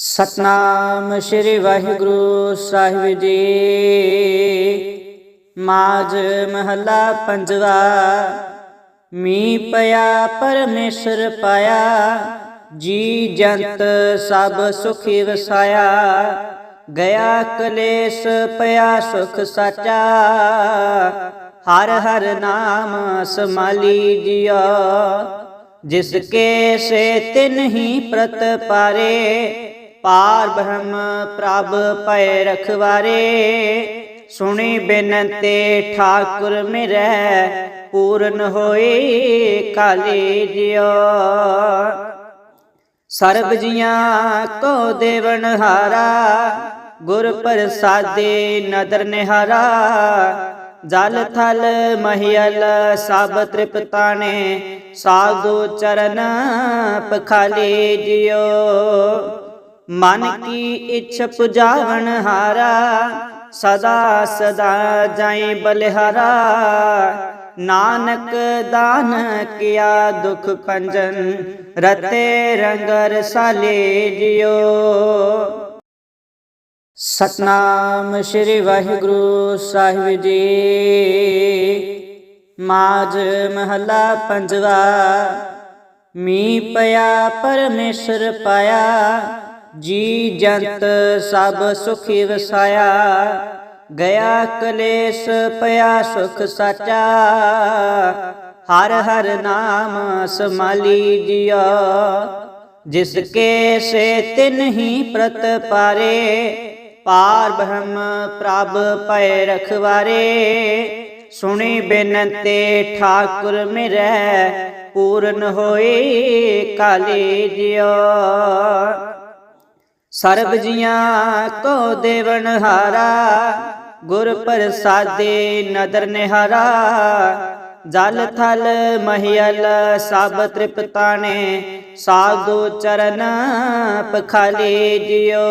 ਸਤਨਾਮ ਸ੍ਰੀ ਵਾਹਿਗੁਰੂ ਸਾਹਿਬ ਜੀ। ਮਾਝ ਮਹੱਲਾ ਪੰਜਵਾ ਮੀ ਪਿਆ, ਪਰਮੇਸ਼ਰ ਪਾਇਆ, ਜੀ ਜੰਤ ਸਭ ਸੁਖੀ ਵਸਾਇਆ। ਗਿਆ ਕਲੇਸ਼ ਪਿਆ, ਸੁਖ ਸਾਚਾ। ਹਰ ਹਰ ਨਾਮ ਸਮਾਲੀ ਜਿਆ ਜਿਸ ਕੇ ਸੇ ਤਿਨ ਹੀ ਪ੍ਰਤ ਪਾਰੇ ਪਾਰ ਬ੍ਰਹਮ ਪ੍ਰਭ ਪੈ ਰਖਵਾਰੇ, ਸੁਣੀ ਬੇਨਤੇ ਠਾਕੁਰ ਮਿਰੈ, ਪੂਰਨ ਹੋਏ ਕਾਲੇ ਜਿਉ। ਸਰਬ ਜੀਆਂ ਕੋ ਦੇਵਨ ਹਾਰਾ, ਗੁਰ ਪ੍ਰਸਾਦੇ ਨਦਰ ਨਿਹਾਰਾ। ਜਲ ਥਲ ਮਹਿਲ ਸਭ ਤ੍ਰਿਪਤਾਣੇ ਸਾਧੂ ਚਰਨ ਪਖਾਲੇ ਜਿਉ। ਮਨ ਕੀ ਇੱਛ ਪੁਜਾਵਣ ਹਾਰਾ, ਸਦਾ ਸਦਾ ਜਾਈ ਬਲਿਹਾਰਾ। ਨਾਨਕ ਦਾਨ ਕੀਆ ਦੁਖ ਪੰਜਨ ਰਤੇ ਰੰਗ ਰਸਾਲੇ ਜਿਓ ਸਤਨਾਮ ਸ੍ਰੀ ਵਾਹਿਗੁਰੂ ਸਾਹਿਬ ਜੀ। ਮਾਝ ਮਹੱਲਾ ਪੰਜਵਾ ਮੀ ਪਿਆ ਪਰਮੇਸ਼ਰ ਪਾਇਆ ਜੀ ਜੰਤ ਸਭ ਸੁਖੀ ਵਸਾਇਆ, ਗਿਆ ਕਲੇਸ਼ ਪਿਆ ਸੁਖ ਸਾਚਾ। ਹਰ ਹਰ ਨਾਮ ਸਮਾਲੀ ਜਿਆ ਜਿਸ ਕੇ ਸੇ ਤਿਨ ਹੀ ਪ੍ਰਤ ਪਾਰੇ, ਪਾਰ ਬ੍ਰਹਮ ਪ੍ਰਭ ਪੈ ਰਖਵਾਰੇ। ਸੁਣੀ ਬੇਨਤੇ ਠਾਕੁਰ ਮਿਰੈ, ਪੂਰਨ ਹੋਏ ਕਾਲੇ ਜਿਉ। ਸਰਬ ਜੀਆਂ ਕੋ ਦੇਵਨ ਹਾਰਾ, ਗੁਰ ਪ੍ਰਸਾਦੇ ਨਦਰ ਨਿਹਾਰਾ। ਜਲ ਥਲ ਮਹਿਲ ਸਭ ਤ੍ਰਿਪਤਾਣੇ ਸਾਧੂ ਚਰਨ ਪਖਾਲੇ ਜਿਓ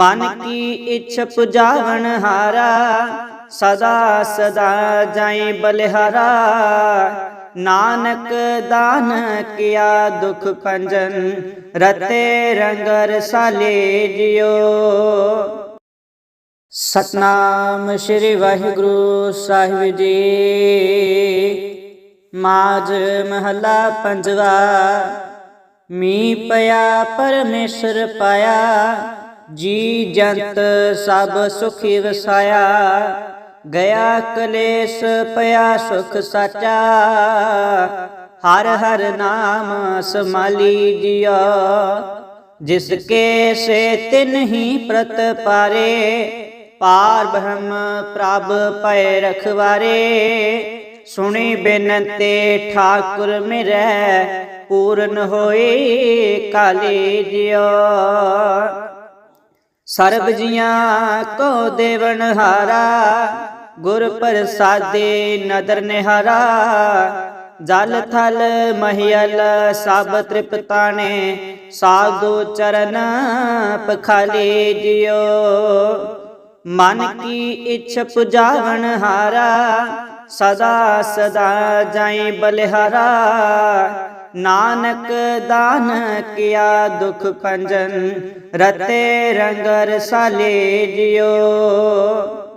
ਮਨ ਕੀ ਇੱਛ ਪੁਜਾਵਣ ਹਾਰਾ, ਸਦਾ ਸਦਾ ਜਾਈ ਬਲਿਹਾਰਾ। ਨਾਨਕ ਦਾਨ ਕੀਆ ਦੁਖ ਪੰਜਨ ਰਤੇ ਰੰਗ ਰਸਾਲੇ ਜਿਓ ਸਤਨਾਮ ਸ੍ਰੀ ਵਾਹਿਗੁਰੂ ਸਾਹਿਬ ਜੀ। ਮਾਝ ਮਹੱਲਾ ਪੰਜਵਾ ਮੀ ਪਿਆ ਪਰਮੇਸ਼ਰ ਪਾਇਆ, ਜੀ ਜੰਤ ਸਭ ਸੁਖੀ ਵਸਾਇਆ। ਗਿਆ ਕਲੇਸ਼ ਪਿਆ ਸੁਖ ਸਾਚਾ ਹਰ ਹਰ ਨਾਮ ਸਮਾਲੀ ਜਿਆ ਜਿਸ ਕੇ ਸੇ ਤਿਨ ਹੀ ਪ੍ਰਤ ਪਾਰੇ ਪਾਰ ਬ੍ਰਹਮ ਪ੍ਰਭ ਪੈ ਰਖਵਾਰੇ ਸੁਣੀ ਬੇਨਤੇ ਠਾਕੁਰ ਮਿਰੈ ਪੂਰਨ ਹੋਏ ਕਾਲੇ ਜਿਉ ਸਰਬ ਜੀਆਂ ਕੋ ਦੇਵਨ ਹਾਰਾ ਗੁਰ ਪ੍ਰਸਾਦੇ ਨਦਰ ਨਿਹਾਰਾ, ਜਲ ਥਲ ਮਹਿਲ, ਸਭ ਤ੍ਰਿਪਤਾਣੇ ਸਾਧੂ ਚਰਨ ਪਖਾਲੇ ਜਿਉ। ਮਨ ਕੀ ਇੱਛ ਪੁਜਾਵਣ ਹਾਰਾ, ਸਦਾ ਸਦਾ ਜਾਈ ਬਲਿਹਾਰਾ। ਨਾਨਕ ਦਾਨ ਕੀਆ ਦੁਖ ਪੰਜਨ ਰਤੇ ਰੰਗ ਰਸਾਲੇ ਜਿਓ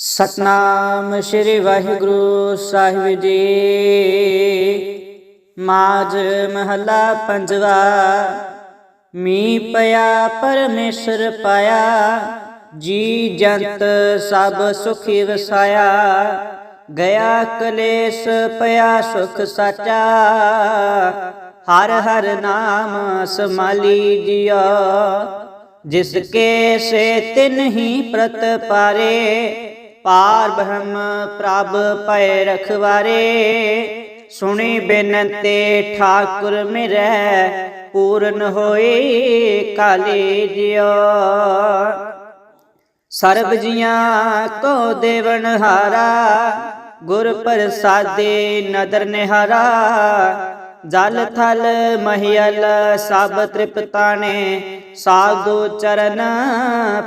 ਸਤਨਾਮ ਸ੍ਰੀ ਵਾਹਿਗੁਰੂ ਸਾਹਿਬ ਜੀ। ਮਾਝ ਮਹੱਲਾ ਪੰਜਵਾ ਮੀ ਪਿਆ, ਪਰਮੇਸ਼ਰ ਪਾਇਆ, ਜੀ ਜੰਤ ਸਭ ਸੁਖੀ ਵਸਾਇਆ। ਗਿਆ ਕਲੇਸ਼ ਪਿਆ, ਸੁਖ ਸਾਚਾ। ਹਰ ਹਰ ਨਾਮ ਸਮਾਲੀ ਜਿਆ ਜਿਸ ਕੇ ਸੇ ਤਿਨ ਹੀ ਪ੍ਰਤ ਪਾਰੇ ਪਾਰ ਬ੍ਰਹਮ ਪ੍ਰਭ ਪੈ ਰਖਵਾਰੇ, ਸੁਣੀ ਬੇਨਤੇ ਠਾਕੁਰ ਮਿਰੈ, ਪੂਰਨ ਹੋਏ ਕਾਲੇ ਜਿਉ। ਸਰਬ ਜੀਆਂ ਕੋ ਦੇਵਨ ਹਾਰਾ, ਗੁਰ ਪ੍ਰਸਾਦੇ ਨਦਰ ਨਿਹਾਰਾ, ਜਲ ਥਲ ਮਹਿਲ ਸਭ ਤ੍ਰਿਪਤਾਣੇ ਸਾਧੂ ਚਰਨ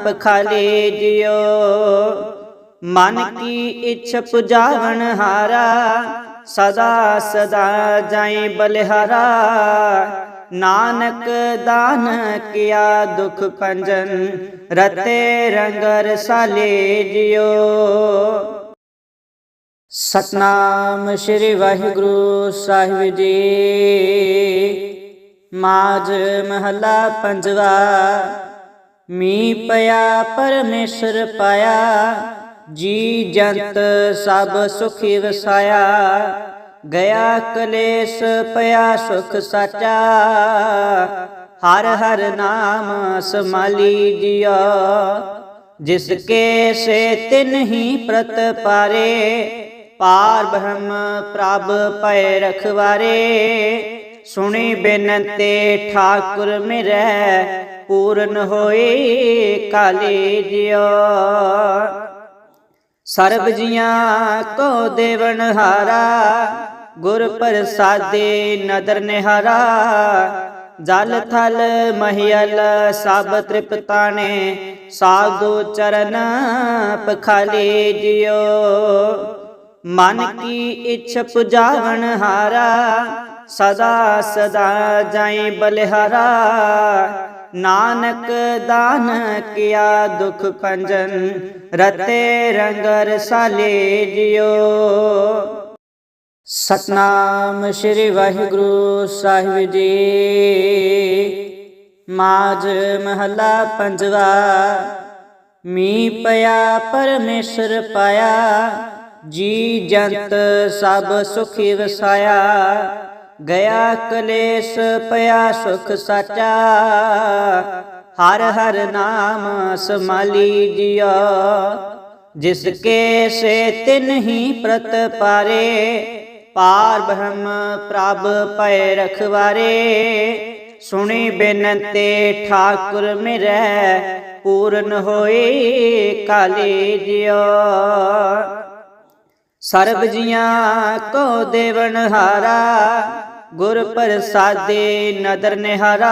ਪਖਾਲੇ ਜਿਉ। ਮਨ ਕੀ ਇੱਛ ਪੁਜਾਵਣ ਹਾਰਾ, ਸਦਾ ਸਦਾ ਜਾਈ ਬਲਿਹਾਰਾ। ਨਾਨਕ ਦਾਨ ਕੀਆ ਦੁਖ ਭੰਜਨ, ਰਤੇ ਰੰਗ ਰਸਾਲੇ ਜਿਓ। ਸਤਨਾਮ ਸ੍ਰੀ ਵਾਹਿਗੁਰੂ ਸਾਹਿਬ ਜੀ। ਮਾਜ ਮਹਲਾ ਪੰਜਵਾ ਮੀ ਪਿਆ ਪਰਮੇਸ਼ਰ ਪਾਇਆ ਜੀ ਜੰਤ ਸਭ ਸੁਖੀ ਵਸਾਇਆ, ਗਿਆ ਕਲੇਸ਼ ਪਿਆ ਸੁਖ ਸਾਚਾ। ਹਰ ਹਰ ਨਾਮ ਸਮਾਲੀ ਜਿਆ ਜਿਸ ਕੇ ਸੇ ਤਿਨ ਹੀ ਪ੍ਰਤ ਪਾਰੇ, ਪਾਰ ਬ੍ਰਹਮ ਪ੍ਰਭ ਪੈ ਰਖਵਾਰੇ। ਸੁਣੀ ਬੇਨਤੇ ਠਾਕੁਰ ਮਿਰੈ, ਪੂਰਨ ਹੋਏ ਕਾਲੇ ਜਿਉ। ਸਰਬ ਜੀਆਂ ਕੋ ਦੇਵਨ ਹਾਰਾ ਗੁਰ ਪ੍ਰਸਾਦੇ ਨਦਰ ਨਿਹਾਰਾ। ਜਲ ਥਲ ਮਹੀਲ ਸਭ ਤ੍ਰਿਪਤਾਣੇ ਸਾਧੂ ਚਰਨ ਪਖਾਲੇ ਜਿਉ ਮਨ ਕੀ ਇੱਛ ਪੁਜਾਵਨ ਹਾਰਾ ਸਦਾ ਸਦਾ ਜਾਈ ਬਲਿਹਾਰਾ। ਨਾਨਕ ਦਾਨ ਕੀਆ ਦੁਖ ਭੰਜਨ, ਰਤੇ ਰੰਗ ਰਸਾਲੇ ਜਿਓ ਸਤਨਾਮ ਸ੍ਰੀ ਵਾਹਿਗੁਰੂ ਸਾਹਿਬ ਜੀ। ਮਾਜ ਮਹਲਾ ਪੰਜਵਾ, ਮੀ ਪਿਆ ਪਰਮੇਸ਼ਰ ਪਾਇਆ, ਜੀ ਜੰਤ ਸਭ ਸੁਖੀ ਵਸਾਇਆ। ਗਿਆ ਕਲੇਸ਼ ਪਿਆ ਸੁਖ ਸਾਚਾ। ਹਰ ਹਰ ਨਾਮ ਸਮਾਲੀ ਜਿਆ ਜਿਸ ਕੇ ਸੇ ਤਿਨ ਹੀ ਪ੍ਰਤ ਪਾਰੇ, ਪਾਰ ਬ੍ਰਹਮ ਪ੍ਰਭ ਪੈ ਰਖਵਾਰੇ। ਸੁਣੀ ਬੇਨਤੇ ਠਾਕੁਰ ਮਿਰੈ, ਪੂਰਨ ਹੋਏ ਕਾਲੇ ਜਿਉ। ਸਰਬ ਜੀਆਂ ਕੋ ਦੇਵਨ ਹਾਰਾ ਗੁਰ ਪ੍ਰਸਾਦੇ ਨਦਰ ਨਿਹਾਰਾ,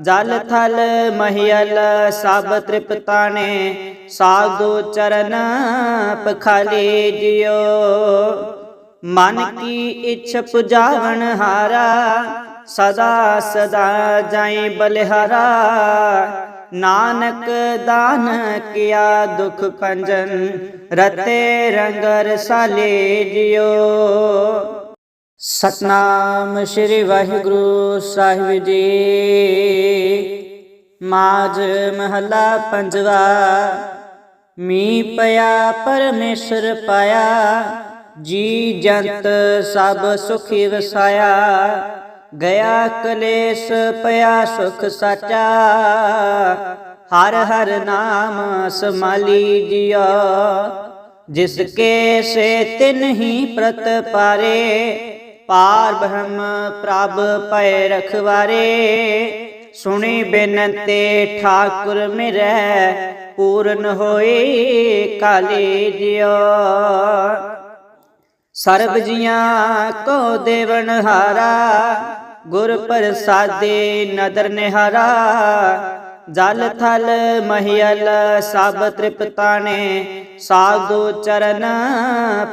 ਜਲ ਥਲ ਮਹੀਲ ਸਭ ਤ੍ਰਿਪਤਾਣੇ ਸਾਧੂ ਚਰਨ ਪਖਾਲੇ ਜਿਓ ਮਨ ਕੀ ਇੱਛ ਪੁਜਾਵਨ ਹਾਰਾ, ਸਦਾ ਸਦਾ ਜਾਈ ਬਲਿਹਾਰਾ। ਨਾਨਕ ਦਾਨ ਕੀਆ ਦੁਖ ਕੰਜਨ ਰਤੇ ਰੰਗ ਰਸਾਲੇ ਜਿਉ। ਸਤਨਾਮ ਸ੍ਰੀ ਵਾਹਿਗੁਰੂ ਸਾਹਿਬ ਜੀ। ਮਾਜ ਮਹਲਾ ਪੰਜਵਾ ਮੀ ਪਿਆ, ਪਰਮੇਸ਼ਰ ਪਾਇਆ, ਜੀ ਜੰਤ ਸਭ ਸੁਖੀ ਵਸਾਇਆ। ਗਿਆ ਕਲੇਸ਼ ਪਿਆ, ਸੁਖ ਸਾਚਾ। ਹਰ ਹਰ ਨਾਮ ਸਮਾਲੀ ਜਿਆ ਜਿਸ ਕੇ ਸੇ ਤਿਨ ਹੀ ਪ੍ਰਤ ਪਾਰੇ ਪਾਰ ਬ੍ਰਹਮ ਪ੍ਰਭ ਪੈ ਰਖਵਾਰੇ, ਸੁਣੀ ਬੇਨਤੇ ਠਾਕੁਰ ਮਿਰੈ, ਪੂਰਨ ਹੋਏ ਕਾਲੇ ਜਿਉ। ਸਰਬ ਜੀਆਂ ਕੋ ਦੇਵਨ ਹਾਰਾ, ਗੁਰ ਪ੍ਰਸਾਦੇ ਨਦਰ ਨਿਹਾਰਾ, ਜਲ ਥਲ ਮਹੀਲ ਸਭ ਤ੍ਰਿਪਤਾਣੇ ਸਾਧੂ ਚਰਨ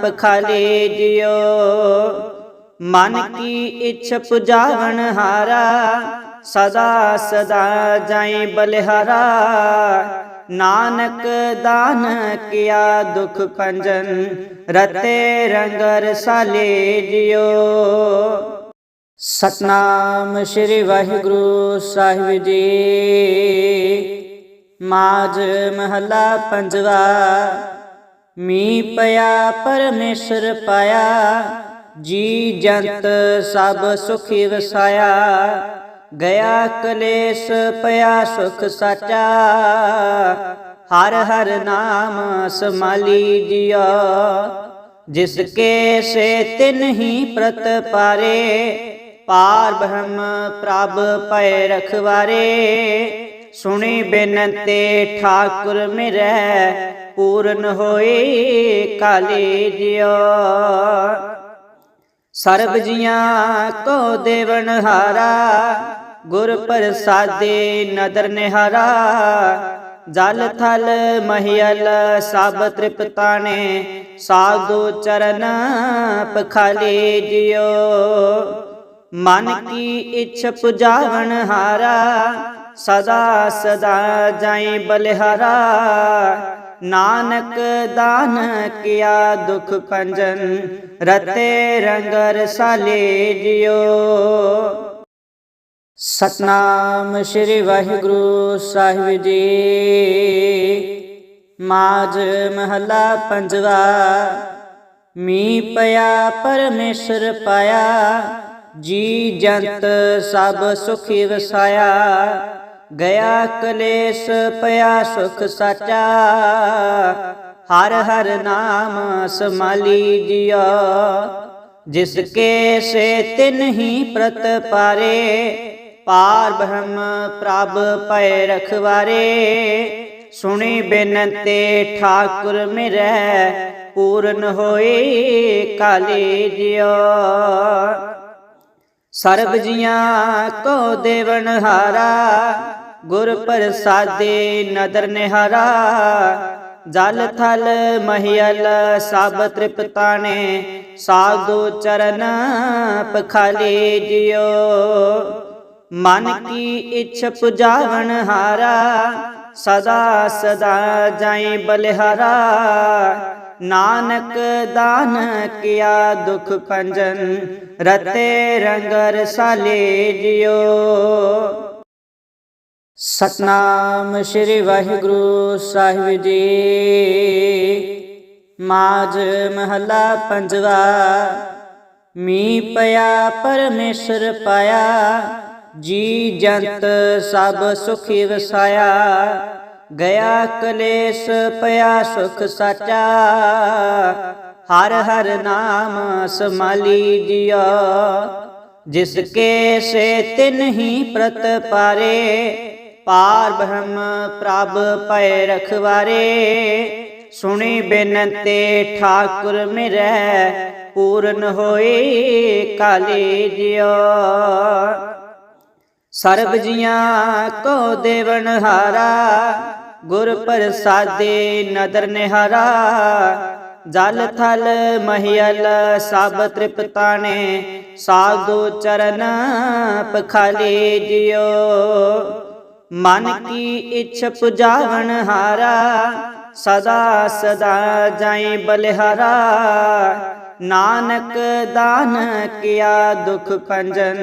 ਪਖਾਲੇ ਜਿਉ। ਮਨ ਕੀ ਇੱਛ ਪੁਜਾਵਨ ਹਾਰਾ, ਸਦਾ ਸਦਾ ਜਾਈ ਬਲਿਹਾਰਾ। ਨਾਨਕ ਦਾਨ ਕੀਆ ਦੁਖ ਭੰਜਨ, ਰਤੇ ਰੰਗ ਰਸਾਲੇ ਜਿਓ। ਸਤਨਾਮ ਸ੍ਰੀ ਵਾਹਿਗੁਰੂ ਸਾਹਿਬ ਜੀ। ਮਾਜ ਮਹਲਾ ਪੰਜਵਾ ਮੀ ਪਿਆ ਪਰਮੇਸ਼ਰ ਪਾਇਆ ਜੀ ਜੰਤ ਸਭ ਸੁਖੀ ਵਸਾਇਆ, ਗਿਆ ਕਲੇਸ਼ ਪਿਆ ਸੁਖ ਸਾਚਾ। ਹਰ ਹਰ ਨਾਮ ਸਮਾਲੀ ਜਿਆ ਜਿਸ ਕੇ ਸੇ ਤਿਨ ਹੀ ਪ੍ਰਤ ਪਾਰੇ, ਪਾਰ ਬ੍ਰਹਮ ਪ੍ਰਭ ਪੈ ਰਖਵਾਰੇ। ਸੁਣੀ ਬੇਨਤੇ ਠਾਕੁਰ ਮਿਰੈ, ਪੂਰਨ ਹੋਏ ਕਾਲੇ ਜਿਉ। ਸਰਬ ਜੀਆਂ ਕੋ ਦੇਵਨ ਹਾਰਾ, ਗੁਰ ਪ੍ਰਸਾਦੇ ਨਦਰ ਨਿਹਾਰਾ। ਜਲ ਥਲ ਮਹਿਲ ਸਭ ਤ੍ਰਿਪਤਾਣੇ ਸਾਧੂ ਚਰਨ ਪਖਾਲੇ ਜਿਓ ਮਨ ਕੀ ਇੱਛ ਪੁਜਾਵਣ ਹਾਰਾ, ਸਦਾ ਸਦਾ ਜਾਈ ਬਲਿਹਾਰਾ। ਨਾਨਕ ਦਾਨ ਕੀਆ ਦੁਖ ਪੰਜਨ ਰਤੇ ਰੰਗ ਰਸਾਲੇ ਜਿਓ ਸਤਨਾਮ ਸ੍ਰੀ ਵਾਹਿਗੁਰੂ ਸਾਹਿਬ ਜੀ। ਮਾਝ ਮਹਲਾ ਪੰਜਵਾ ਮੀ ਪਿਆ ਪਰਮੇਸ਼ਰ ਪਾਇਆ, ਜੀ ਜੰਤ ਸਭ ਸੁਖੀ ਵਸਾਇਆ। ਗਿਆ ਕਲੇਸ਼ ਪਿਆ ਸੁਖ ਸਾਚਾ ਹਰ ਹਰ ਨਾਮ ਸਮਾਲੀ ਜਿਆ ਜਿਸ ਕੇ ਸੇ ਤਿਨ ਹੀ ਪ੍ਰਤ ਪਾਰੇ ਪਾਰ ਬ੍ਰਹਮ ਪ੍ਰਭ ਪੈ ਰਖਵਾਰੇ ਸੁਣੀ ਬੇਨਤੇ ਠਾਕੁਰ ਮਿਰੈ ਪੂਰਨ ਹੋਏ ਕਾਲੇ ਜਿਉ ਸਰਬ ਜੀਆਂ ਕੋ ਦੇਵਨ ਹਾਰਾ ਗੁਰ ਪ੍ਰਸਾਦੇ ਨਦਰ ਨਿਹਾਰਾ, ਜਲ ਥਲ ਮਹਿਲ, ਸਭ ਤ੍ਰਿਪਤਾਣੇ ਸਾਧੂ ਚਰਨ ਪਖਾਲੇ ਜਿਉ। ਮਨ ਕੀ ਇੱਛ ਪੁਜਾਵਣ ਹਾਰਾ, ਸਦਾ ਸਦਾ ਜਾਈ ਬਲਿਹਾਰਾ। ਨਾਨਕ ਦਾਨ ਕੀਆ ਦੁਖ ਪੰਜਨ ਰਤੇ ਰੰਗ ਰਸਾਲੇ ਜਿਓ ਸਤਨਾਮ ਸ੍ਰੀ ਵਾਹਿਗੁਰੂ ਸਾਹਿਬ ਜੀ। ਮਾਝ ਮਹਲਾ ਪੰਜਵਾ ਮੀ ਪਿਆ, ਪਰਮੇਸ਼ਰ ਪਾਇਆ, ਜੀ ਜੰਤ ਸਭ ਸੁਖੀ ਵਸਾਇਆ। ਗਿਆ ਕਲੇਸ਼ ਪਿਆ, ਸੁਖ ਸਾਚਾ। ਹਰ ਹਰ ਨਾਮ ਸਮਾਲੀ ਜਿਆ ਜਿਸ ਕੇ ਸੇ ਤਿਨ ਹੀ ਪ੍ਰਤ ਪਾਰੇ ਪਾਰ ਬ੍ਰਹਮ ਪ੍ਰਭ ਪੈ ਰਖਵਾਰੇ, ਸੁਣੀ ਬੇਨਤੇ ਠਾਕੁਰ ਮਿਰੈ, ਪੂਰਨ ਹੋਏ ਕਾਲੇ ਜਿਉ। ਸਰਬ ਜੀਆਂ ਕੋ ਦੇਵਨ ਹਾਰਾ, ਗੁਰ ਪ੍ਰਸਾਦੇ ਨਦਰ ਨਿਹਾਰਾ, ਜਲ ਥਲ ਮਹਿਲ ਸਭ ਤ੍ਰਿਪਤਾਣੇ ਸਾਧੂ ਚਰਨ ਪਖਾਲੇ ਜਿਉ। ਮਨ ਕੀ ਇੱਛ ਪੁਜਾਵਣ ਹਾਰਾ, ਸਦਾ ਸਦਾ ਜਾਈ ਬਲਿਹਾਰਾ। ਨਾਨਕ ਦਾਨ ਕੀਆ ਦੁਖ ਕੰਜਨ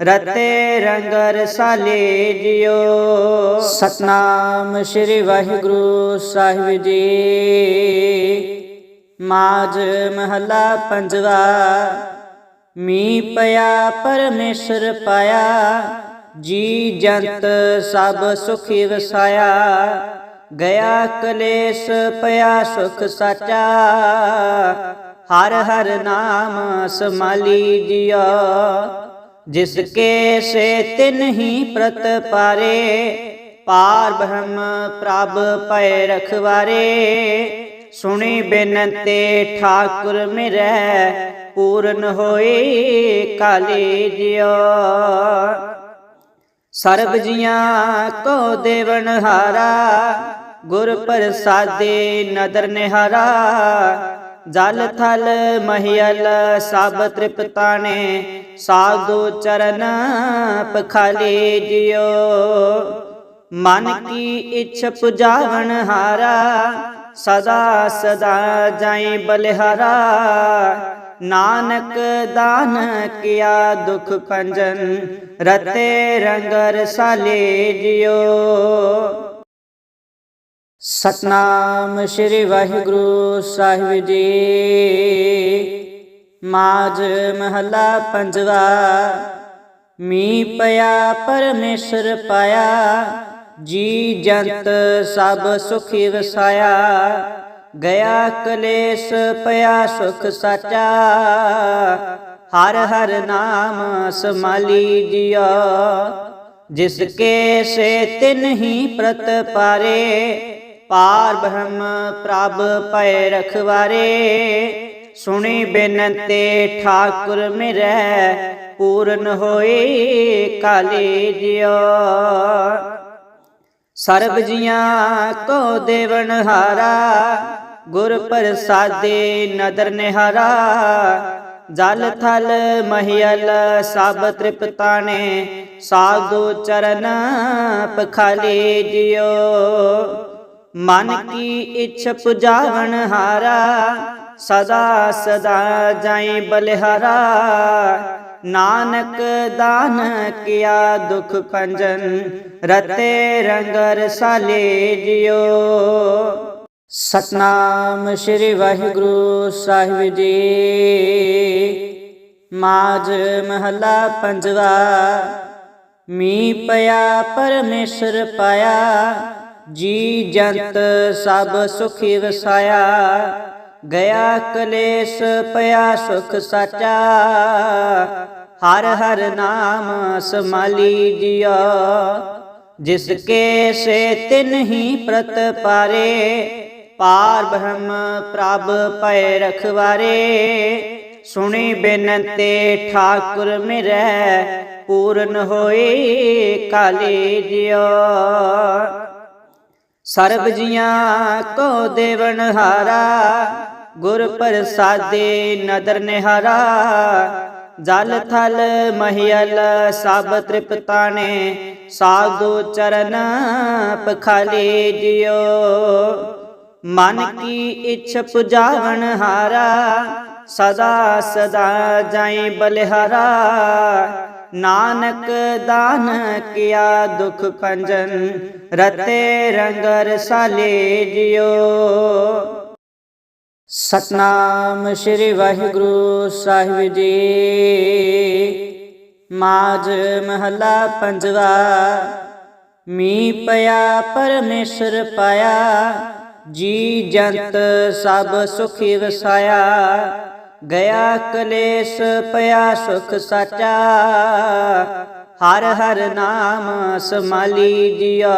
ਰਤੇ ਰੰਗ ਰਸਾਲੇ ਜਿਓ। ਸਤਨਾਮ ਸ੍ਰੀ ਵਾਹਿਗੁਰੂ ਸਾਹਿਬ ਜੀ। ਮਾਝ ਮਹਲਾ ਪੰਜਵਾ ਮੀ ਪਿਆ ਪਰਮੇਸ਼ਰ ਪਾਇਆ ਜੀ ਜੰਤ ਸਭ ਸੁਖੀ ਵਸਾਇਆ, ਗਿਆ ਕਲੇਸ਼ ਪਿਆ ਸੁਖ ਸਾਚਾ। ਹਰ ਹਰ ਨਾਮ ਸਮਾਲੀ ਜਿਆ ਜਿਸ ਕੇ ਸੇ ਤਿਨ ਹੀ ਪ੍ਰਤ ਪਾਰੇ, ਪਾਰ ਬ੍ਰਹਮ ਪ੍ਰਭ ਪੈ ਰਖਵਾਰੇ। ਸੁਣੀ ਬੇਨਤੇ ਠਾਕੁਰ ਮਿਰੈ, ਪੂਰਨ ਹੋਏ ਕਾਲੇ ਜਿਉ। ਸਰਬ ਜੀਆਂ ਕੋ ਦੇਵਨ ਹਾਰਾ, ਗੁਰ ਪ੍ਰਸਾਦੇ ਨਦਰ ਨਿਹਾਰਾ। ਜਲ ਥਲ ਮਹਿਲ ਸਭ ਤ੍ਰਿਪਤਾਣੇ ਸਾਧੂ ਚਰਨ ਪਖਾਲੇ ਜਿਉ। ਮਨ ਕੀ ਇੱਛ ਪੁਜਾਵਣ ਹਾਰਾ, ਸਦਾ ਸਦਾ ਜਾਈ ਬਲਿਹਾਰਾ। ਨਾਨਕ ਦਾਨ ਕੀਆ ਦੁਖ ਪੰਜਨ ਰਤੇ ਰੰਗ ਰਸਾਲੇ ਜਿਓ। ਸਤਨਾਮ ਸ੍ਰੀ ਵਾਹਿਗੁਰੂ ਸਾਹਿਬ ਜੀ। ਮਾਝ ਮਹਲਾ ਪੰਜਵਾ, ਮੀ ਪਿਆ ਪਰਮੇਸ਼ਰ ਪਾਇਆ, ਜੀ ਜੰਤ ਸਭ ਸੁਖੀ ਵਸਾਇਆ। ਗਿਆ ਕਲੇਸ਼ ਪਿਆ ਸੁਖ ਸਾਚਾ ਹਰ ਹਰ ਨਾਮ ਸਮਾਲੀ ਜਿਆ ਜਿਸ ਕੇ ਸੇ ਤਿਨ ਹੀ ਪ੍ਰਤ ਪਾਰੇ ਪਾਰ ਬ੍ਰਹਮ ਪ੍ਰਭ ਪੈ ਰਖਵਾਰੇ ਸੁਣੀ ਬੇਨਤੇ ਠਾਕੁਰ ਮਿਰੈ ਪੂਰਨ ਹੋਏ ਕਾਲੇ ਜਿਉ ਸਰਬ ਜੀਆਂ ਕੋ ਦੇਵਨ ਹਾਰਾ ਗੁਰ ਪ੍ਰਸਾਦੇ ਨਦਰ ਨਿਹਾਰਾ, ਜਲ ਥਲ ਮਹੀਲ, ਸਭ ਤ੍ਰਿਪਤਾਣੇ ਸਾਧੂ ਚਰਨ ਪਖਾਲੀ ਜਿਉ। ਮਨ ਕੀ ਇੱਛ ਪੁਜਾਵਣ ਹਾਰਾ, ਸਦਾ ਸਦਾ ਜਾਈ ਬਲਿਹਾਰਾ। ਨਾਨਕ ਦਾਨ ਕੀਆ ਦੁਖ ਭੰਜਨ, ਰਤੇ ਰੰਗ ਰਸਾਲੇ ਜਿਉ। ਸਤਨਾਮ ਸ੍ਰੀ ਵਾਹਿਗੁਰੂ ਸਾਹਿਬ ਜੀ। ਮਾਝ ਮਹਲਾ ਪੰਜਵਾ ਮੀ ਪਿਆ, ਪਰਮੇਸ਼ਰ ਪਾਇਆ, ਜੀ ਜੰਤ ਸਭ ਸੁਖੀ ਵਸਾਇਆ। ਗਿਆ ਕਲੇਸ਼ ਪਿਆ, ਸੁਖ ਸਾਚਾ। ਹਰ ਹਰ ਨਾਮ ਸਮਾਲੀ ਜਿਆ ਜਿਸ ਕੇ ਸੇ ਤਿਨ ਹੀ ਪ੍ਰਤ ਪਾਰੇ ਪਾਰ ਬ੍ਰਹਮ ਪ੍ਰਭ ਪੈ ਰਖਵਾਰੇ, ਸੁਣੀ ਬੇਨਤੇ ਠਾਕੁਰ ਮਿਰੈ, ਪੂਰਨ ਹੋਏ ਕਾਲੇ ਜਿਉ। ਸਰਬ ਜੀਆਂ ਕੋ ਦੇਵਨ ਹਾਰਾ, ਗੁਰ ਪ੍ਰਸਾਦੇ ਨਦਰ ਨਿਹਾਰਾ, ਜਲ ਥਲ ਮਹੀਲ ਸਭ ਤ੍ਰਿਪਤਾਣੇ ਸਾਧੂ ਚਰਨ ਪਖਾਲੀ ਜਿਉ। ਮਨ ਕੀ ਇੱਛ ਪੁਜਾਵਣ ਹਾਰਾ, ਸਦਾ ਸਦਾ ਜਾਈ ਬਲਿਹਾਰਾ। ਨਾਨਕ ਦਾਨ ਕੀਆ ਦੁਖ ਭੰਜਨ, ਰਤੇ ਰੰਗ ਰਸਾਲੇ ਜਿਉ। ਸਤਨਾਮ ਸ੍ਰੀ ਵਾਹਿਗੁਰੂ ਸਾਹਿਬ ਜੀ। ਮਾਝ ਮਹਲਾ ਪੰਜਵਾ ਮੀ ਪਿਆ ਪਰਮੇਸ਼ਰ ਪਾਇਆ ਜੀ ਜੰਤ ਸਭ ਸੁਖੀ ਵਸਾਇਆ, ਗਿਆ ਕਲੇਸ਼ ਪਿਆ ਸੁਖ ਸਾਚਾ। ਹਰ ਹਰ ਨਾਮ ਸਮਾਲੀ ਜਿਆ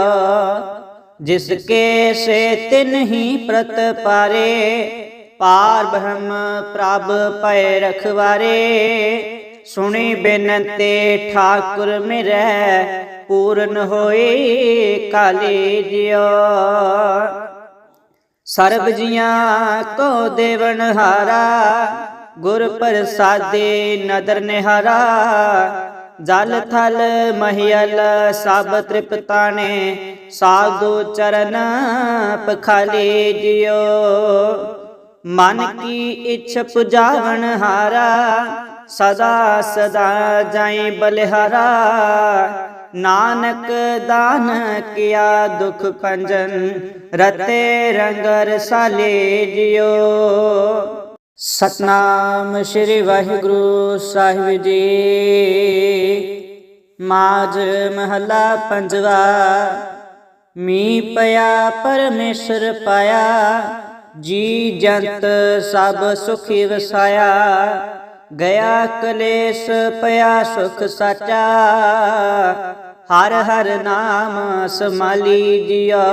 ਜਿਸ ਕੇ ਸੇ ਤਿਨ ਹੀ ਪ੍ਰਤ ਪਾਰੇ। ਪਾਰ ਬ੍ਰਹਮ ਪ੍ਰਭ ਪੈ ਰਖਵਾਰੇ, ਸੁਣੀ ਬੇਨਤੇ ਠਾਕੁਰ ਮਿਰੈ, ਪੂਰਨ ਹੋਏ ਕਾਲੇ ਜਿਉ। ਸਰਬ ਜੀਆਂ ਕੋ ਦੇਵਨ ਹਾਰਾ, ਗੁਰ ਪ੍ਰਸਾਦੇ ਨਦਰ ਨਿਹਾਰਾ। ਜਲ ਥਲ ਮਹਿਲ ਸਭ ਤ੍ਰਿਪਤਾਣੇ ਸਾਧੂ ਚਰਨ ਪਖਾਲੀ ਜਿਓ ਮਨ ਕੀ ਇੱਛ ਪੁਜਾਵਣ ਹਾਰਾ, ਸਦਾ ਸਦਾ ਜਾਈ ਬਲਿਹਾਰਾ। ਨਾਨਕ ਦਾਨ ਕੀਆ ਦੁਖ ਭੰਜਨ, ਰਤੇ ਰੰਗ ਰਸਾਲੇ ਜਿਓ। ਸਤਨਾਮ ਸ੍ਰੀ ਵਾਹਿਗੁਰੂ ਸਾਹਿਬ ਜੀ। ਮਾਝ ਮਹਲਾ ਪੰਜਵਾ, ਮੀ ਪਿਆ ਪਰਮੇਸ਼ਰ ਪਾਇਆ, ਜੀ ਜੰਤ ਸਭ ਸੁਖੀ ਵਸਾਇਆ। ਗਿਆ ਕਲੇਸ਼ ਪਿਆ ਸੁਖ ਸਾਚਾ ਹਰ ਹਰ ਨਾਮ ਸਮਾਲੀ ਜਿਆ,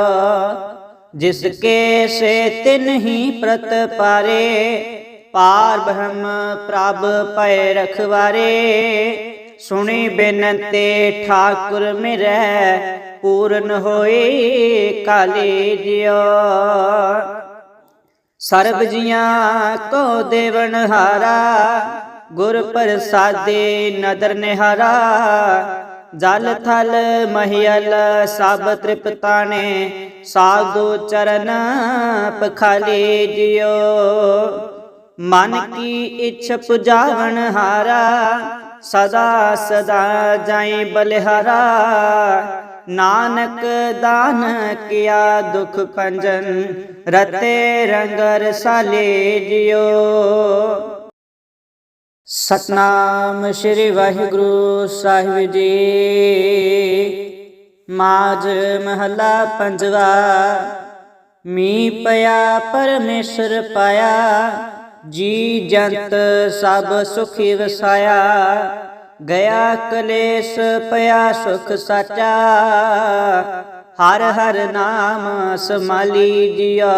ਜਿਸ ਕੇ ਸੇ ਤਿਨ ਹੀ ਪ੍ਰਤ ਪਾਰੇ, ਪਾਰ ਬ੍ਰਹਮ ਪ੍ਰਭ ਪੈ ਰਖਵਾਰੇ। ਸੁਣੀ ਬੇਨਤੇ ਠਾਕੁਰ ਮਿਰੈ, ਪੂਰਨ ਹੋਏ ਕਾਲੇ ਜਿਉ ਸਰਬ ਜੀਆਂ ਕੋ ਦੇਵਨ ਹਾਰਾ, ਗੁਰ ਪ੍ਰਸਾਦੇ ਨਦਰ ਨਿਹਾਰਾ ਜਲ ਥਲ ਮਹੀਲ ਸਭ ਤ੍ਰਿਪਤਾਣੇ ਸਾਧੂ ਚਰਨ ਪਖਾਲੀ ਜਿਉ ਮਨ ਕੀ ਇੱਛ ਪੁਜਾਵਣ ਹਾਰਾ, ਸਦਾ ਸਦਾ ਜਾਈ ਬਲਿਹਾਰਾ। ਨਾਨਕ ਦਾਨ ਕੀਆ ਦੁਖ ਭੰਜਨ, ਰਤੇ ਰੰਗ ਰਸਾਲੇ ਜਿਉ ਸਤਨਾਮ ਸ੍ਰੀ ਵਾਹਿਗੁਰੂ ਸਾਹਿਬ ਜੀ। ਮਾਝ ਮਹਲਾ ਪੰਜਵਾ ਮੀ ਪਿਆ, ਪਰਮੇਸ਼ਰ ਪਾਇਆ, ਜੀ ਜੰਤ ਸਭ ਸੁਖੀ ਵਸਾਇਆ। ਗਿਆ ਕਲੇਸ਼ ਪਿਆ, ਸੁਖ ਸਾਚਾ। ਹਰ ਹਰ ਨਾਮ ਸਮਾਲੀ ਜਿਆ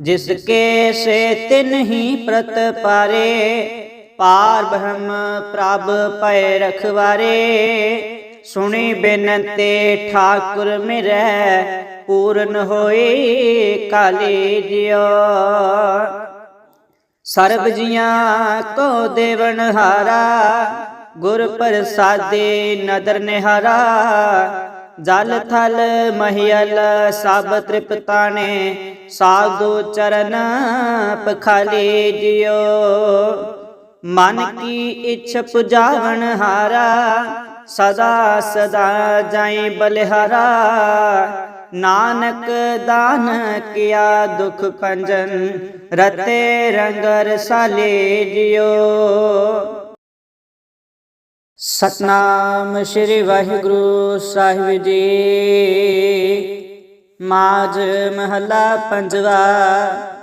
ਜਿਸ ਕੇ ਸੇ ਤਿਨ ਹੀ ਪ੍ਰਤ ਪਾਰੇ ਪਾਰ ਬ੍ਰਹਮ ਪ੍ਰਭ ਪੈ ਰਖਵਾਰੇ, ਸੁਣੀ ਬੇਨਤੇ ਠਾਕੁਰ ਮਿਰੈ, ਪੂਰਨ ਹੋਏ ਕਾਲੇ ਜਿਉ। ਸਰਬ ਜੀਆਂ ਕੋ ਦੇਵਨ ਹਾਰਾ, ਗੁਰ ਪ੍ਰਸਾਦੇ ਨਦਰ ਨਿਹਾਰਾ। ਜਲ ਥਲ ਮਹਿਲ ਸਭ ਤ੍ਰਿਪਤਾਣੇ ਸਾਧੂ ਚਰਨ ਪਖਾਲੇ ਜਿਉ। ਮਨ ਕੀ ਇੱਛ ਪੁਜਾਵਣ ਹਾਰਾ, ਸਦਾ ਸਦਾ ਜਾਈ ਬਲਿਹਾਰਾ। ਨਾਨਕ ਦਾਨ ਕੀਆ ਦੁਖ ਭੰਜਨ, ਰਤੇ ਰੰਗ ਰਸਾਲੇ ਜਿਓ। ਸਤਨਾਮ ਸ੍ਰੀ ਵਾਹਿਗੁਰੂ ਸਾਹਿਬ ਜੀ। ਮਾਝ ਮਹਲਾ ਪੰਜਵਾ।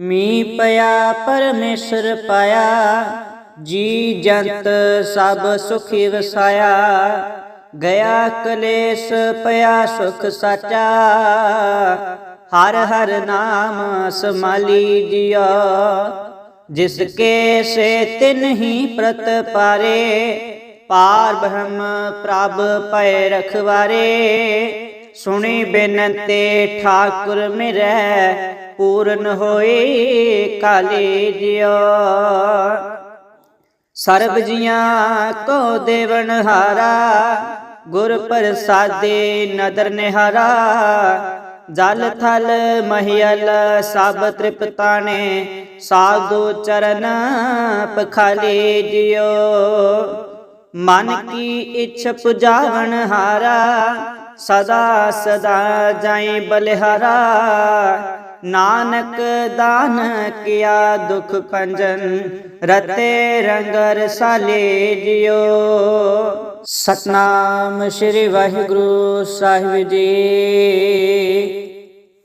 ਮੀ ਪਿਆ, ਪਰਮੇਸ਼ਰ ਪਾਇਆ, ਜੀ ਜੰਤ ਸਭ ਸੁਖੀ ਵਸਾਇਆ। ਗਿਆ ਕਲੇਸ਼ ਪਿਆ, ਸੁਖ ਸਾਚਾ। ਹਰ ਹਰ ਨਾਮ ਸਮਾਲੀ ਜਿਆ ਜਿਸ ਕੇ ਸੇ ਤਿਨ ਹੀ ਪ੍ਰਤ ਪਾਰੇ ਪਾਰ ਬ੍ਰਹਮ ਪ੍ਰਭ ਪੈ ਰਖਵਾਰੇ। ਸੁਣੀ ਬੇਨਤੇ ਠਾਕੁਰ ਮਿਰੈ, ਪੂਰਨ ਹੋਏ ਕਾਲੇ ਜਿਉ। ਸਰਬ ਜੀਆਂ ਕੋ ਦੇਵਨ ਹਾਰਾ, ਗੁਰ ਪ੍ਰਸਾਦੇ ਨਦਰ ਨਿਹਾਰਾ। ਜਲ ਥਲ ਮਹਿਲ ਸਭ ਤ੍ਰਿਪਤਾਣੇ ਸਾਧੂ ਚਰਨ ਪਖਾਲੇ ਜਿਉ। ਮਨ ਕੀ ਇੱਛ ਪੁਜਾਵਣ ਹਾਰਾ ਸਦਾ ਸਦਾ ਜਾਈ ਬਲਿਹਾਰਾ। ਨਾਨਕ ਦਾਨ ਕੀਆ ਦੁਖ ਭੰਜਨ, ਰਤੇ ਰੰਗ ਰਸਾਲੇ ਜਿਓ ਸਤਨਾਮ ਸ੍ਰੀ ਵਾਹਿਗੁਰੂ ਸਾਹਿਬ ਜੀ।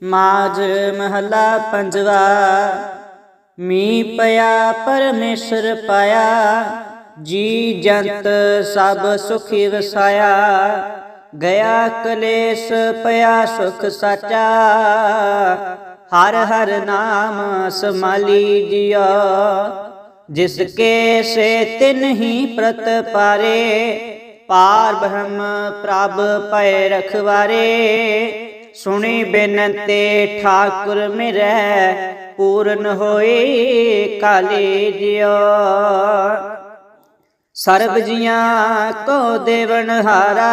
ਮਾਝ ਮਹਲਾ ਪੰਜਵਾ ਮੀ ਪਿਆ ਪਰਮੇਸ਼ਰ ਪਾਇਆ, ਜੀ ਜੰਤ ਸਭ ਸੁਖੀ ਵਸਾਇਆ। ਗਿਆ ਕਲੇਸ਼ ਪਿਆ ਸੁਖ ਸਾਚਾ ਹਰ ਹਰ ਨਾਮ ਸਮਾਲੀ ਜਿਆ ਜਿਸ ਕੇ ਸੇ ਤਿਨ ਹੀ ਪ੍ਰਤ ਪਾਰੇ ਪਾਰ ਬ੍ਰਹਮ ਪ੍ਰਭ ਪੈ ਰਖਵਾਰੇ ਸੁਣੀ ਬੇਨਤੇ ਠਾਕੁਰ ਮਿਰੈ ਪੂਰਨ ਹੋਏ ਕਾਲੇ ਜਿਉ ਸਰਬ ਜੀਆਂ ਕੋ ਦੇਵਨ ਹਾਰਾ,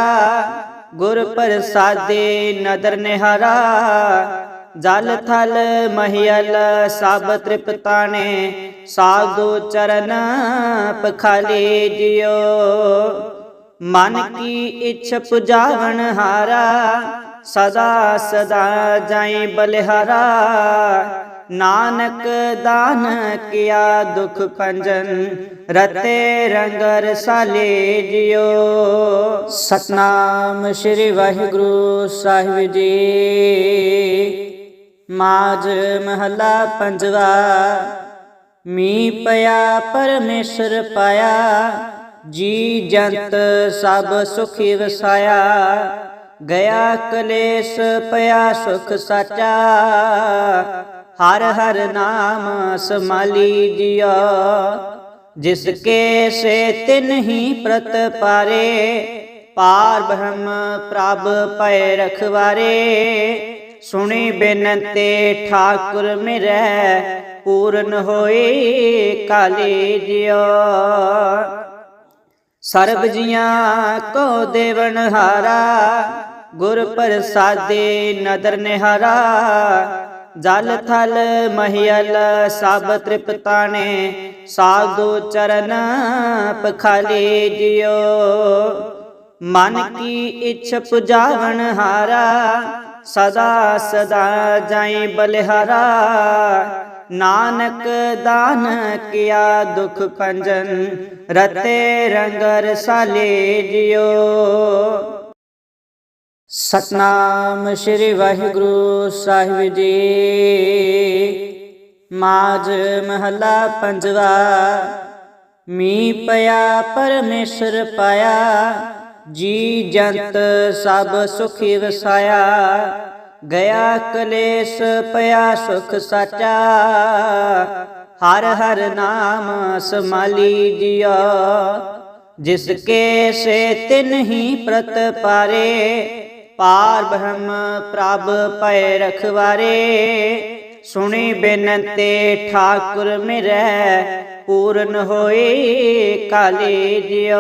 ਗੁਰ ਪ੍ਰਸਾਦੇ ਨਦਰ ਨਿਹਾਰਾ। ਜਲ ਥਲ ਮਹਿਲ ਸਭ ਤ੍ਰਿਪਤਾਣੇ ਸਾਧੂ ਚਰਨ ਪਖਾਲੇ ਜਿਓ ਮਨ ਕੀ ਇੱਛ ਪੁਜਾਵਣ ਹਾਰਾ, ਸਦਾ ਸਦਾ ਜਾਈ ਬਲਿਹਾਰਾ। ਨਾਨਕ ਦਾਨ ਕੀਆ ਦੁਖ ਭੰਜਨ, ਰਤੇ ਰੰਗ ਰਸਾਲੇ ਜਿਓ ਸਤਨਾਮ ਸ੍ਰੀ ਵਾਹਿਗੁਰੂ ਸਾਹਿਬ ਜੀ। ਮਾਝ ਮਹਲਾ ਪੰਜਵਾ ਮੀ ਪਿਆ ਪਰਮੇਸ਼ਰ ਪਾਇਆ, ਜੀ ਜੰਤ ਸਭ ਸੁਖੀ ਵਸਾਇਆ। ਗਿਆ ਕਲੇਸ਼ ਪਿਆ ਸੁਖ ਸਾਚਾ ਹਰ ਹਰ ਨਾਮ ਸਮਾਲੀ ਜਿਆ ਜਿਸ ਕੇ ਸੇ ਤਿਨ ਹੀ ਪ੍ਰਤ ਪਾਰੇ, ਪਾਰ ਬ੍ਰਹਮ ਪ੍ਰਭ ਪੈ ਰਖਵਾਰੇ। ਸੁਣੀ ਬੇਨਤੇ ਠਾਕੁਰ ਮਿਰੈ, ਪੂਰਨ ਹੋਏ ਕਾਲੇ ਜਿਉ ਸਰਬ ਜੀਆਂ ਕੋ ਦੇਵਨ ਹਾਰਾ, ਗੁਰ ਪ੍ਰਸਾਦੇ ਨਦਰ ਨਿਹਾਰਾ ਜਲ ਥਲ ਮਹਿਲ ਸਭ ਤ੍ਰਿਪਤਾਣੇ ਸਾਧੂ ਚਰਨ ਪਖਾਲੇ ਜਿਓ ਮਨ ਕੀ ਇੱਛ ਪੁਜਾਵਣ ਹਾਰਾ, ਸਦਾ ਸਦਾ ਜਾਈ ਬਲਿਹਾਰਾ। ਨਾਨਕ ਦਾਨ ਕੀਆ ਦੁਖ ਭੰਜਨ, ਰਤੇ ਰੰਗ ਰਸਾਲੇ ਜਿਓ ਸਤਨਾਮ ਸ੍ਰੀ ਵਾਹਿਗੁਰੂ ਸਾਹਿਬ ਜੀ। ਮਾਝ ਮਹਲਾ ਪੰਜਵਾ ਮੀ ਪਿਆ, ਪਰਮੇਸ਼ਰ ਪਾਇਆ, ਜੀ ਜੰਤ ਸਭ ਸੁਖੀ ਵਸਾਇਆ। ਗਿਆ ਕਲੇਸ਼ ਪਿਆ, ਸੁਖ ਸਾਚਾ। ਹਰ ਹਰ ਨਾਮ ਸਮਾਲੀ ਜਿਆ ਜਿਸ ਕੇ ਸੇ ਤਿਨ ਹੀ ਪ੍ਰਤ ਪਾਰੇ ਪਾਰ ਬ੍ਰਹਮ ਪ੍ਰਭ ਪੈ ਰਖਵਾਰੇ, ਸੁਣੀ ਬੇਨਤੀ ਠਾਕੁਰ ਮਿਰੈ, ਪੂਰਨ ਹੋਏ ਕਾਲੇ ਜਿਉ।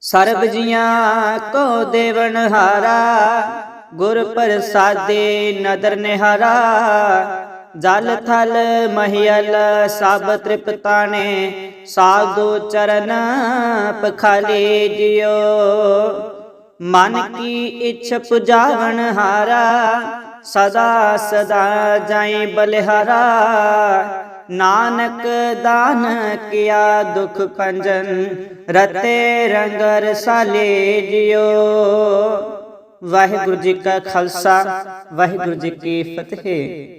ਸਰਬ ਜੀਆਂ ਕੋ ਦੇਵਨ ਹਾਰਾ, ਗੁਰ ਪ੍ਰਸਾਦੇ ਨਦਰ ਨਿਹਾਰਾ। ਜਲ ਥਲ ਮਹੀਲ ਸਭ ਤ੍ਰਿਪਤਾਣੇ ਸਾਧੂ ਚਰਨ ਪਖਾਲੇ ਜਿਉ। ਮਨ ਕੀ ਇੱਛ ਪੁਜਾਵਨ ਹਾਰਾ, ਸਦਾ ਸਦਾ ਜਾਈ ਬਲਿਹਾਰਾ। ਨਾਨਕ ਦਾਨ ਕਿਆ ਦੁਖ ਪੰਜਨ ਰਤੇ ਰੰਗ ਰਸਾਲੇ ਜਿਓ ਵਾਹਿਗੁਰੂ ਜੀ ਕਾ ਖਾਲਸਾ, ਵਾਹਿਗੁਰੂ ਜੀ ਕੀ ਫਤਿਹ।